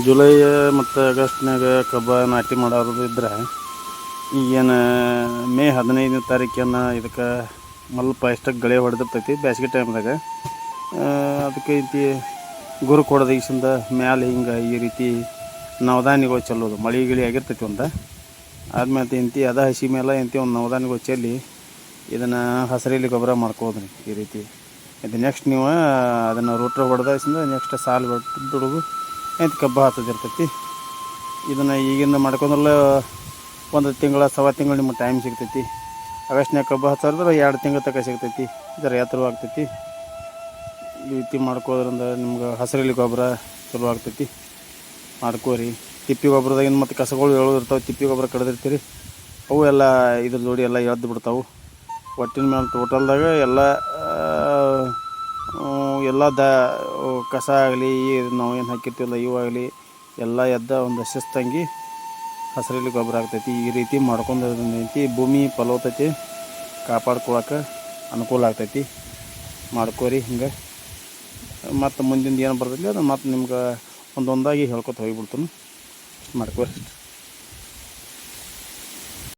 July ಮತ್ತು ಆಗಸ್ಟ್ನಾಗ ಕಬ್ಬ ನಾಟಿ ಮಾಡೋದು ಇದ್ರೆ ಈಗೇನು ಮೇ ಹದಿನೈದನೇ ತಾರೀಕಿನ ಇದಕ್ಕೆ ಮಲ್ಪ ಎಷ್ಟಕ್ಕೆ ಗಳೆ ಹೊಡೆದಿರ್ತೈತಿ ಬೇಸಿಗೆ ಟೈಮ್ದಾಗ. ಅದಕ್ಕೆ ಐತಿ ಗುರು ಕೊಡೋದು ಈಸಿಂದ ಮ್ಯಾಲೆ ಹಿಂಗೆ ಈ ರೀತಿ ನವದಾನಿಗಳು ಚೆಲ್ಲೋದು. ಮಳೆ ಗಿಳಿ ಆಗಿರ್ತೈತಿ ಒಂದು. ಆದ್ಮೇಲೆ ಇಂತಿ ಅದ ಹಸಿ ಮೇಲೆ ಇಂತಿ ಒಂದು ನವದಾನಿಗಳು ಚೆಲ್ಲಿ ಇದನ್ನು ಹಸಿರಲ್ಲಿ ಗೊಬ್ಬರ ಮಾಡ್ಕೋದ್ರಿ ಈ ರೀತಿ. ಇದು ನೆಕ್ಸ್ಟ್ ನೀವು ಅದನ್ನು ರೂಟ್ರ್ ಹೊಡೆದಾಸಿಂದ ನೆಕ್ಸ್ಟ್ ಸಾಲು ಬಿಟ್ಟು ಎಂತ ಕಬ್ಬು ಹತ್ತದಿರ್ತೈತಿ ಇದನ್ನು ಈಗಿಂದ ಮಾಡ್ಕೊಂಡ್ರಲ್ಲ ಒಂದು ತಿಂಗಳ, ಸವಾ ತಿಂಗಳು ನಿಮ್ಗೆ ಟೈಮ್ ಸಿಗ್ತೈತಿ. ಆಗಸ್ಟ್ನಾಗ ಕಬ್ಬು ಹಚ್ಚಿದ್ರೆ ಎರಡು ತಿಂಗಳ ತನಕ ಸಿಗ್ತೈತಿ. ಇದರ ಎತ್ತರ ಆಗ್ತೈತಿ. ಈ ರೀತಿ ಮಾಡ್ಕೋದ್ರಿಂದ ನಿಮ್ಗೆ ಹಸಿರಲ್ಲಿ ಗೊಬ್ಬರ ಚಲೋ ಆಗ್ತೈತಿ. ಮಾಡ್ಕೋರಿ. ತಿಪ್ಪಿ ಗೊಬ್ಬರದಾಗಿನ ಮತ್ತು ಕಸಗಳು ಏಳು ಇರ್ತಾವೆ, ತಿಪ್ಪಿ ಗೊಬ್ಬರ ಕಡ್ದಿರ್ತೀರಿ. ಅವು ಎಲ್ಲ ಇದ್ರ ಜೋಡಿ ಎಲ್ಲ ಎದ್ದು ಬಿಡ್ತಾವೆ. ಒಟ್ಟಿನ ಮೇಲೆ ಟೋಟಲ್ದಾಗ ಎಲ್ಲ ಎಲ್ಲ ದ ಕಸ ಆಗಲಿ ನಾವು ಏನು ಹಾಕಿರ್ತೀವಲ್ಲ ಇವಾಗಲಿ ಎಲ್ಲ ಎದ್ದ ಒಂದು ಶಿಸ್ತಂಗಿ ಹಸಿರಲ್ಲಿ ಗೊಬ್ಬರ ಆಗ್ತೈತಿ. ಈ ರೀತಿ ಮಾಡ್ಕೊಂಡು ಐತಿ. ಭೂಮಿ ಫಲವತ್ತತೆ ಕಾಪಾಡ್ಕೊಳಕ್ಕೆ ಅನುಕೂಲ ಆಗ್ತೈತಿ. ಮಾಡ್ಕೋರಿ ಹಿಂಗೆ. ಮತ್ತು ಮುಂದಿನ ಏನು ಬರ್ತೈತಿ ಅದು ಮತ್ತು ನಿಮ್ಗೆ ಒಂದೊಂದಾಗಿ ಹೇಳ್ಕೊತ ಹೋಗಿಬಿಡ್ತೀನಿ. ಮಾಡ್ಕೋರಿ.